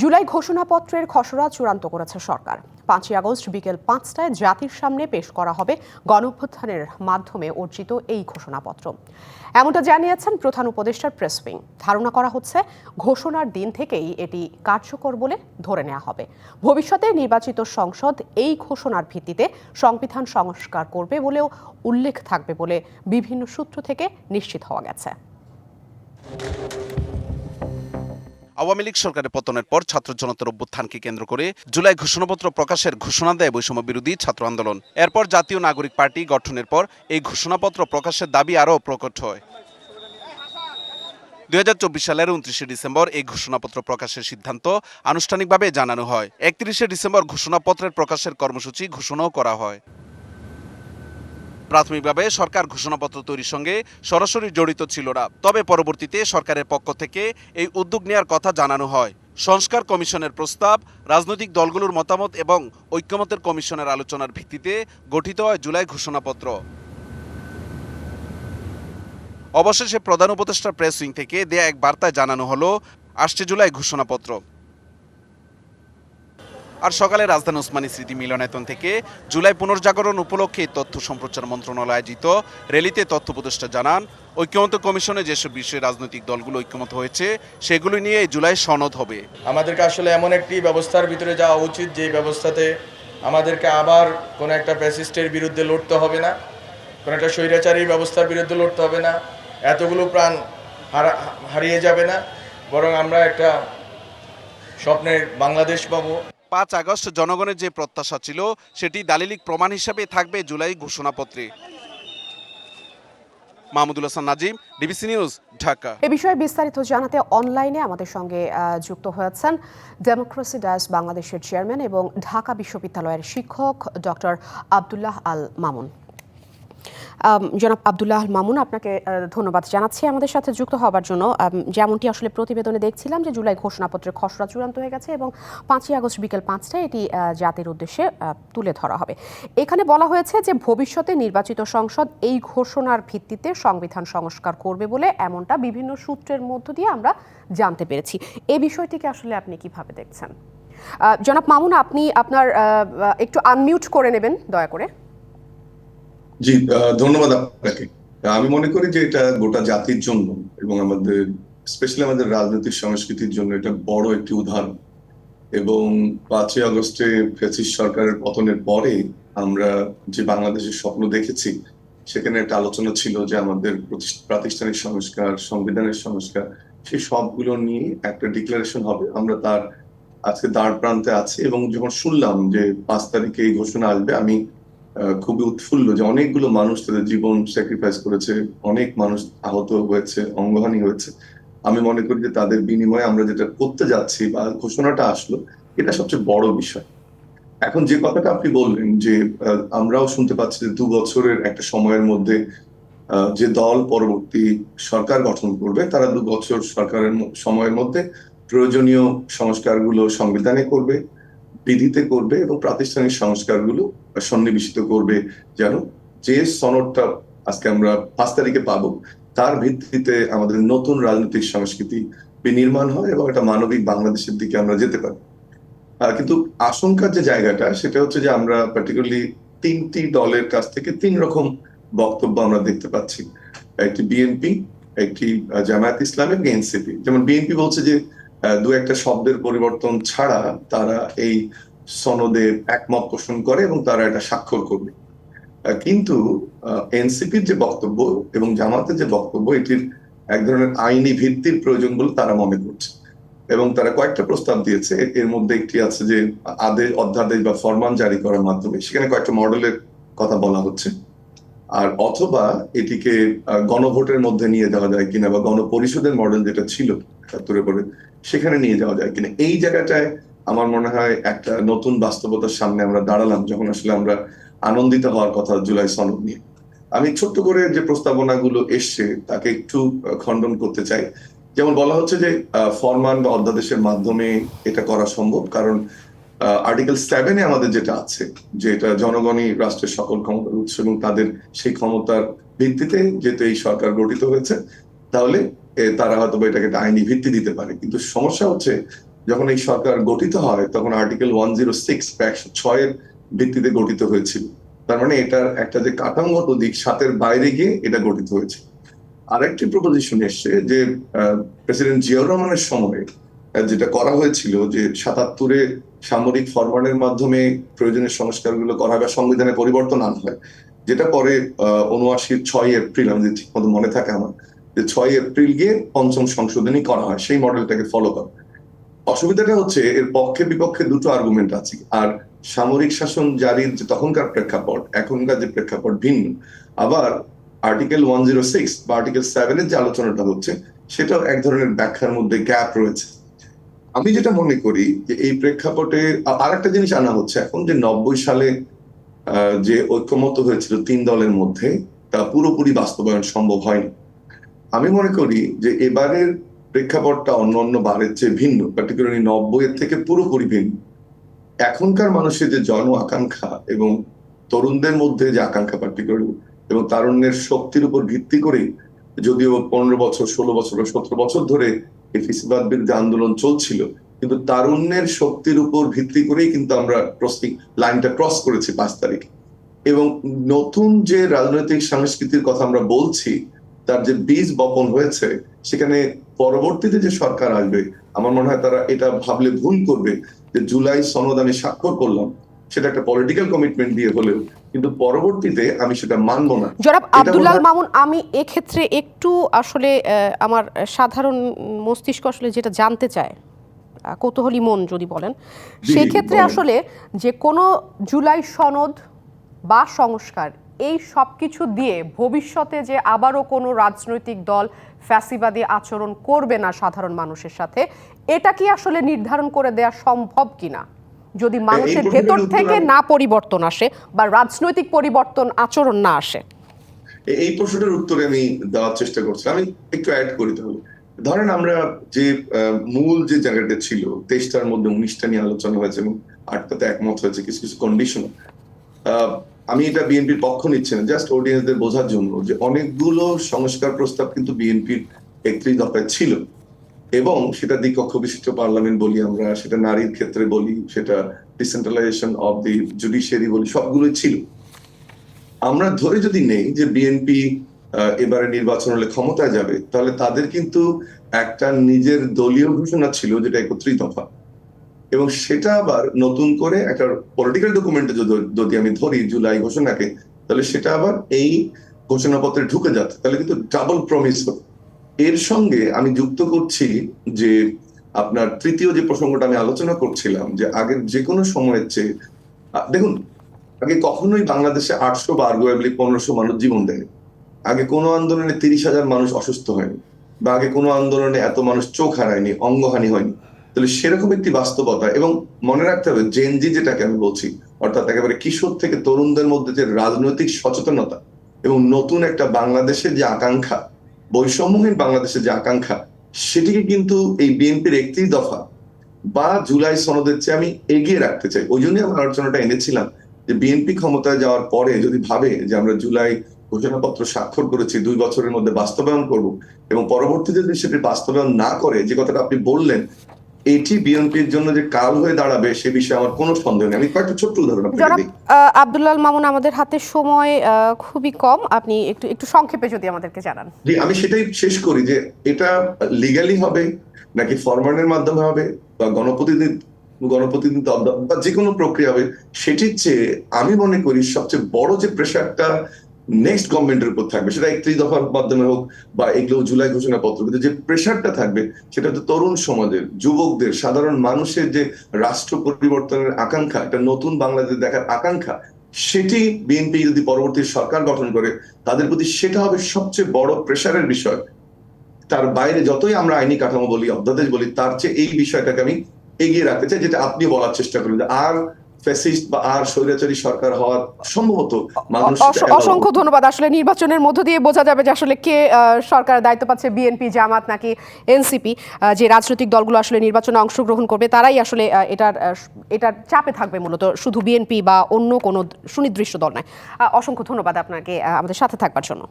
জুলাই ঘোষণাপত্রের খসড়া চূড়ান্ত করেছে সরকার। পাঁচই আগস্ট বিকেল পাঁচটায় জাতির সামনে পেশ করা হবে গণঅভ্যুত্থানের মাধ্যমে অর্জিত এই ঘোষণাপত্র। এমনটা জানিয়েছেন প্রধান উপদেষ্টার প্রেস উইং। ধারণা করা হচ্ছে, ঘোষণার দিন থেকেই এটি কার্যকর বলে ধরে নেওয়া হবে। ভবিষ্যতে নির্বাচিত সংসদ এই ঘোষণার ভিত্তিতে সংবিধান সংস্কার করবে বলেও উল্লেখ থাকবে বলে বিভিন্ন সূত্র থেকে নিশ্চিত হওয়া গেছে। আওয়ামী লীগ সরকারের পতনের পর ছাত্র জনতার অভ্যুত্থানকে কেন্দ্র করে জুলাই ঘোষণাপত্র প্রকাশের ঘোষণা দেয় বৈষম্য বিরোধী ছাত্র আন্দোলন। এরপর জাতীয় নাগরিক পার্টি গঠনের পর এই ঘোষণাপত্র প্রকাশের দাবি আরও প্রকট হয়। দু হাজার চব্বিশ সালের উনত্রিশে ডিসেম্বর এই ঘোষণাপত্র প্রকাশের সিদ্ধান্ত আনুষ্ঠানিকভাবে জানানো হয়। একত্রিশে ডিসেম্বর ঘোষণাপত্রের প্রকাশের কর্মসূচি ঘোষণাও করা হয়। প্রাথমিকভাবে সরকার ঘোষণাপত্র তৈরির সঙ্গে সরাসরি জড়িত ছিল না। তবে পরবর্তীতে সরকারের পক্ষ থেকে এই উদ্যোগ নেওয়ার কথা জানানো হয়। সংস্কার কমিশনের প্রস্তাব, রাজনৈতিক দলগুলোর মতামত এবং ঐক্যমতের কমিশনের আলোচনার ভিত্তিতে গঠিত হয় জুলাই ঘোষণাপত্র। অবশেষে প্রধান উপদেষ্টা প্রেস উইং থেকে দেয়া এক বার্তায় জানানো হলো, আসছে জুলাই ঘোষণাপত্র। আর সকালে রাজধানী ওসমানী স্মৃতি মিলনায়তন থেকে জুলাই পুনর্জাগরণ উপলক্ষে তথ্য সম্প্রচার মন্ত্রণালয় আয়োজিত র্যালিতে তথ্য উপদেষ্টা জানান ঐক্যমত কমিশনে যেসব বিষয়ে রাজনৈতিক দলগুলো ঐক্যমত হয়েছে, সেগুলো নিয়ে জুলাই সনদ হবে। আমাদেরকে আসলে এমন একটি ব্যবস্থার ভিতরে যাওয়া উচিত যে ব্যবস্থাতে আমাদেরকে আবার কোনো একটা প্যাসিস্টের বিরুদ্ধে লড়তে হবে না, কোনো একটা স্বৈরাচারী ব্যবস্থার বিরুদ্ধে লড়তে হবে না, এতগুলো প্রাণ হারা, হারিয়ে যাবে না, বরং আমরা একটা স্বপ্নের বাংলাদেশ পাবো। পাঁচ আগস্ট জনগণের যে প্রত্যাশা ছিল, সেটি দালিলিক প্রমাণ হিসাবে থাকবে July ঘোষণাপত্রে। Mahmudul Hasan Nazim, DBC news, Dhaka. এ বিষয়ে বিস্তারিত জানাতে অনলাইনে আমাদের সঙ্গে যুক্ত হয়েছেন ডেমোক্রেসি ডায়াস বাংলাদেশের চেয়ারম্যান এবং ঢাকা বিশ্ববিদ্যালয়ের শিক্ষক ডক্টর আবদুল্লাহ আল মামুন। জনাব আবদুল্লাহ মামুন, আপনাকে ধন্যবাদ জানাচ্ছি আমাদের সাথে যুক্ত হওয়ার জন্য। যেমনটি আসলে প্রতিবেদনে দেখছিলাম যে জুলাই ঘোষণাপত্রের খসড়া চূড়ান্ত হয়ে গেছে এবং পাঁচই আগস্ট বিকেল পাঁচটায় এটি জাতির উদ্দেশ্যে তুলে ধরা হবে। এখানে বলা হয়েছে যে ভবিষ্যতে নির্বাচিত সংসদ এই ঘোষণার ভিত্তিতে সংবিধান সংস্কার করবে বলে এমনটা বিভিন্ন সূত্রের মধ্য দিয়ে আমরা জানতে পেরেছি। এই বিষয়টিকে আসলে আপনি কীভাবে দেখছেন? জনাব মামুন, আপনি আপনার একটু আনমিউট করে নেবেন, দয়া করে। জি ধন্যবাদ আপনাকে। আমি মনে করি যে এটা গোটা জাতির জন্য এবং আমাদের স্পেশালি আমাদের রাজনৈতিক সংস্কৃতির জন্য এটা বড় একটি উদাহরণ। এবং পাঁচই আগস্টে ফ্যাসিস্ট সরকারের পতনের পরে আমরা যে বাংলাদেশের স্বপ্ন দেখেছি, সেখানে একটা আলোচনা ছিল যে আমাদের প্রতিষ্ঠা- প্রাতিষ্ঠানিক সংস্কার, সংবিধানের সংস্কার, সেই সবগুলো নিয়ে একটা ডিক্লারেশন হবে। আমরা তার আজকে দ্বার প্রান্তে আছি এবং যখন শুনলাম যে পাঁচ তারিখে এই ঘোষণা আসবে, আমি খুবই উৎফুল্ল যে অনেকগুলো মানুষ তাদের জীবন স্যাক্রিফাইস করেছে, অনেক মানুষ আহত হয়েছে, অঙ্গহানি হয়েছে। আমি মনে করি যে তাদের বিনিময়ে আমরা যেটা করতে যাচ্ছি বা ঘোষণাটা আসলো, এটা সবচেয়ে বড় বিষয়। এখন যে কথাটা আপনি বললেন যে আমরাও শুনতে পাচ্ছি যে দু বছরের একটা সময়ের মধ্যে যে দল পরবর্তী সরকার গঠন করবে, তারা দু বছর সরকারের সময়ের মধ্যে প্রয়োজনীয় সংস্কারগুলো সংবিধানে করবে। বিধিতে করবে এবং প্রাতিষ্ঠানিক সংস্কারগুলো সন্নিবেশিত করবে যেন যে সনদটা আজকে আমরা পাঁচ তারিখে পাবো, তার ভিত্তিতে আমাদের নতুন রাজনৈতিক সংস্কৃতি বিনির্মাণ হয় এবং একটা মানবিক বাংলাদেশের দিকে আমরা যেতে পারি। কিন্তু আশঙ্কার যে জায়গাটা, সেটা হচ্ছে যে আমরা পার্টিকুলারলি তিনটি দলের কাছ থেকে তিন রকম বক্তব্য আমরা দেখতে পাচ্ছি। একটি বিএনপি একটি জামায়াত ইসলাম এবং এনসিপি যেমন বিএনপি বলছে যে দু একটা শব্দের পরিবর্তন ছাড়া তারা এই সনদে একমত পোষণ করে এবং তারা এটা স্বাক্ষর করবে। কিন্তু এনসিপির যে বক্তব্য এবং জামাতের যে বক্তব্য, এটির এক ধরনের আইনি ভিত্তির প্রয়োজন বলে তারা মনে করছে। এবং তারা কয়েকটা প্রস্তাব দিয়েছে। এর মধ্যে একটি আছে যে, আদেশ, অধ্যাদেশ বা ফরমান জারি করার মাধ্যমে। সেখানে কয়েকটা মডেলের কথা বলা হচ্ছে। আর অথবা এটিকে গণভোটের মধ্যে নিয়ে যাওয়া যায় কিনা বা গণপরিষদের মডেল যেটা ছিল একাত্তরে পরে, সেখানে নিয়ে যাওয়া যায় কিনা। এই জায়গাটায় আমার মনে হয় একটা নতুন বাস্তবতার সামনে আমরা দাঁড়ালাম যখন আসলে আমরা আনন্দিত হওয়ার কথা জুলাই সনদ নিয়ে। আমি ছোট্ট করে যে প্রস্তাবনাগুলো এসছে, তাকে একটু খণ্ডন করতে চাই। যেমন বলা হচ্ছে যে ফরমান বা অধ্যাদেশের মাধ্যমে এটা করা সম্ভব, কারণ আর্টিকেল সেভেনে আমাদের যেটা আছে, যে এটা জনগণই রাষ্ট্রের সকল ক্ষমতার উৎস এবং তাদের সেই ক্ষমতার ভিত্তিতে যেহেতু এই সরকার গঠিত হয়েছে, তাহলে তারা হয়তো এটাকে একটা আইনি ভিত্তি দিতে পারে। কিন্তু সমস্যা হচ্ছে, যখন এই সরকার গঠিত হয়, তখন আর্টিকেল ওয়ান জিরো সিক্স একশো ছয়ের ভিত্তিতে গঠিত হয়েছিল। তার মানে এটার একটা যে কাঠামোগত দিক, সাতের বাইরে গিয়ে এটা গঠিত হয়েছে। আরেকটি প্রপোজিশন এসছে যে প্রেসিডেন্ট জিয়াউর রহমানের সময়ে যেটা করা হয়েছিল যে সাতাত্তরে সামরিক ফরমানের মাধ্যমে প্রয়োজনীয় সংস্কারগুলো করা হয় বা সংবিধানে পরিবর্তন আনা হয়, যেটা পরে উনআশির ছয় এপ্রিল, আমি ঠিক মতো মনে থাকে আমার, যে ছয় এপ্রিল গিয়ে পঞ্চম সংশোধনী করা হয়, সেই মডেলটাকে ফলো করা। অসুবিধাটা হচ্ছে, এর পক্ষে বিপক্ষে দুটো আর্গুমেন্ট আছে। আর সামরিক শাসন জারির যে তখনকার প্রেক্ষাপট, এখনকার যে প্রেক্ষাপট ভিন্ন। আবার আর্টিকেল ওয়ান জিরো সিক্স বা আর্টিকেল সেভেনের যে আলোচনাটা হচ্ছে, সেটাও এক ধরনের ব্যাখ্যার মধ্যে গ্যাপ রয়েছে। আমি যেটা মনে করি যে এই প্রেক্ষাপটে আর একটা জিনিস আনা হচ্ছে এখন যে নব্বই সালে যে ঐক্যমত হয়েছিল তিন দলের মধ্যে, তা পুরোপুরি বাস্তবায়ন সম্ভব হয়নি। আমি মনে করি যে এবারের প্রেক্ষাপটটা অন্য অন্য বারের চেয়ে ভিন্ন পার্টিকুলারলি নব্বই এর থেকে পুরোপুরি ভিন্ন। এখনকার মানুষের যে জন আকাঙ্ক্ষা এবং তরুণদের মধ্যে যে আকাঙ্ক্ষা পার্টিকুলারলি এবং তারুণ্যের শক্তির উপর ভিত্তি করে, যদিও পনেরো বছর, ষোলো বছর সতেরো বছর ধরে ফিসিবাদ বিরুদ্ধে আন্দোলন চলছিল, কিন্তু তারুণ্যের শক্তির উপর ভিত্তি করেই কিন্তু আমরা ক্রসিং লাইনটা ক্রস করেছি পাঁচ তারিখে। এবং নতুন যে রাজনৈতিক সংস্কৃতির কথা আমরা বলছি, তার যে বীজ বপন হয়েছে, সেখানে পরবর্তীতে যে সরকার আসবে, আমার মনে হয় তারা এটা ভাবলে ভুল করবে যে জুলাই সনদ আমি স্বাক্ষর করলাম। সেটা একটা পলিটিক্যাল কমিটমেন্ট দিয়ে হলেও কিন্তু পরবর্তীতে আমি সেটা মানবো না। জনাব আব্দুল্লাহ মামুন আমি এক্ষেত্রে একটু আসলে আমার সাধারণ মস্তিষ্ক আসলে যেটা জানতে চায় কৌতূহলী মন যদি বলেন সেই ক্ষেত্রে আসলে যে কোনো জুলাই সনদ বা সংস্কার এই সব কিছু দিয়ে ভবিষ্যতে যে আবারও কোনো রাজনৈতিক দল ফ্যাসিবাদী আচরণ করবে না সাধারণ মানুষের সাথে এটা কি আসলে নির্ধারণ করে দেওয়া সম্ভব কিনা? যদি মানুষের ভেতর থেকে না পরিবর্তন আসে বা রাজনৈতিক পরিবর্তন আচরণ না আসে। এই প্রশ্নটার উত্তরে আমি দেওয়ার চেষ্টা করছি। আমি একটু অ্যাড করি তাহলে। ধরেন আমরা যে মূল যে জায়গাটা ছিল তেইশটার মধ্যে উনিশটা নিয়ে আলোচনা হয়েছে এবং আটটাতে একমত হয়েছে কিছু কিছু কন্ডিশন আমি এটা বিএনপির পক্ষ নিচ্ছি না জাস্ট অডিয়েন্সদের বোঝার জন্য যে অনেকগুলো সংস্কার প্রস্তাব কিন্তু বিএনপির একত্রিশ দফায় ছিল। এবং সেটা দ্বিকক্ষ বিশিষ্ট পার্লামেন্ট বলি আমরা, সেটা নারীর ক্ষেত্রে বলি, সেটা ডিসেন্ট্রালাইজেশন অফ দি জুডিশিয়ারি বলি, সবগুলোই ছিল। আমরা ধরে যদি নেই যে বিএনপি এবারে নির্বাচন হলে ক্ষমতায় যাবে, তাহলে তাদের কিন্তু একটা নিজের দলীয় ঘোষণা ছিল যেটা একত্রিশ দফা। এবং সেটা আবার নতুন করে একটা পলিটিক্যাল ডকুমেন্টে যদি আমি ধরি জুলাই ঘোষণাকে, তাহলে সেটা আবার এই ঘোষণাপত্রে ঢুকে যাচ্ছে, তাহলে কিন্তু ডাবল প্রমিস হতো এর সঙ্গে আমি যুক্ত করছি যে আপনার তৃতীয় যে প্রসঙ্গটা আমি আলোচনা করছিলাম, যে আগের যে কোনো সময়ের চেয়ে দেখুন, আগে কখনোই বাংলাদেশে আটশো বা আর্গুয়েবলি পনেরোশো মানুষ জীবন দেয় আগে কোনো আন্দোলনে তিরিশ হাজার মানুষ অসুস্থ হয়নি, বা আগে কোনো আন্দোলনে এত মানুষ চোখ হারায়নি, অঙ্গহানি হয়নি। তাহলে সেরকম একটি বাস্তবতা এবং মনে রাখতে হবে জেনজি যেটাকে আমি বলছি, অর্থাৎ একেবারে কিশোর থেকে তরুণদের মধ্যে যে রাজনৈতিক সচেতনতা এবং নতুন একটা বাংলাদেশের যে আকাঙ্ক্ষা বৈষম্যহীন বাংলাদেশের যে আকাঙ্ক্ষা, সেটিকে কিন্তু এই বিএনপির একত্রিশ দফা বা জুলাই সনদের চেয়ে আমি এগিয়ে রাখতে চাই। ওই জন্যই আমার আলোচনাটা এনেছিলাম যে বিএনপি ক্ষমতায় যাওয়ার পরে যদি ভাবে যে আমরা জুলাই ঘোষণাপত্র স্বাক্ষর করেছি, দুই বছরের মধ্যে বাস্তবায়ন করব এবং পরবর্তীতে যদি সেটি বাস্তবায়ন না করে, যে কথাটা আপনি বললেন এটি বিএনপির জন্য যে কাল হয়ে দাঁড়াবে সে বিষয়ে আমার কোনো সন্দেহ নেই। আমি কয়েকটা ছোট্ট উদাহরণ আপনাকে আব্দুল্লাহ মামুন আমাদের হাতে সময় খুবই কম। আপনি একটু একটু সংক্ষেপে যদি আমাদেরকে জানান। জি আমি সেটাই শেষ করি যে এটা লিগালি হবে নাকি ফরমানের মাধ্যমে হবে বা গণপ্রতিনিধি গণপ্রতিনিধিত্ব অব- বা যে কোনো প্রক্রিয়া হবে সেটির চেয়ে আমি মনে করি সবচেয়ে বড় যে প্রেশারটা নেক্সট গভর্নমেন্টের উপর থাকবে, সেটা একত্রিশ দফার মাধ্যমে হোক বা এগুলো জুলাই ঘোষণাপত্র, কিন্তু যে প্রেশারটা থাকবে, সেটা হচ্ছে তরুণ সমাজের, যুবকদের, সাধারণ মানুষের যে রাষ্ট্র পরিবর্তনের আকাঙ্ক্ষা, একটা নতুন বাংলাদেশ দেখার আকাঙ্ক্ষা, সেটি বিএনপি যদি পরবর্তী সরকার গঠন করে, তাদের প্রতি সেটা হবে সবচেয়ে বড় প্রেশারের বিষয়। তার বাইরে যতই আমরা আইনি কাঠামো বলি, অধ্যাদেশ বলি, তার চেয়ে এই বিষয়টাকে আমি এগিয়ে রাখতে চাই, যেটা আপনি বলার চেষ্টা করেন আর ফ্যাসিস্ট বা আর স্বৈরাচারী সরকার হওয়ার সম্ভবত মানুষ অসংখ্য ধন্যবাদ। আসলে নির্বাচনের মধ্য দিয়ে বোঝা যাবে যে আসলে কে আহ, সরকারের দায়িত্ব পাচ্ছে বিএনপি জামাত নাকি এনসিপি যে রাজনৈতিক দলগুলো আসলে নির্বাচনে অংশগ্রহণ করবে তারাই আসলে এটার এটার চাপে থাকবে মূলত। শুধু বিএনপি বা অন্য কোনো সুনির্দিষ্ট দল নয়। অসংখ্য ধন্যবাদ আপনাকে আমাদের সাথে থাকবার জন্য।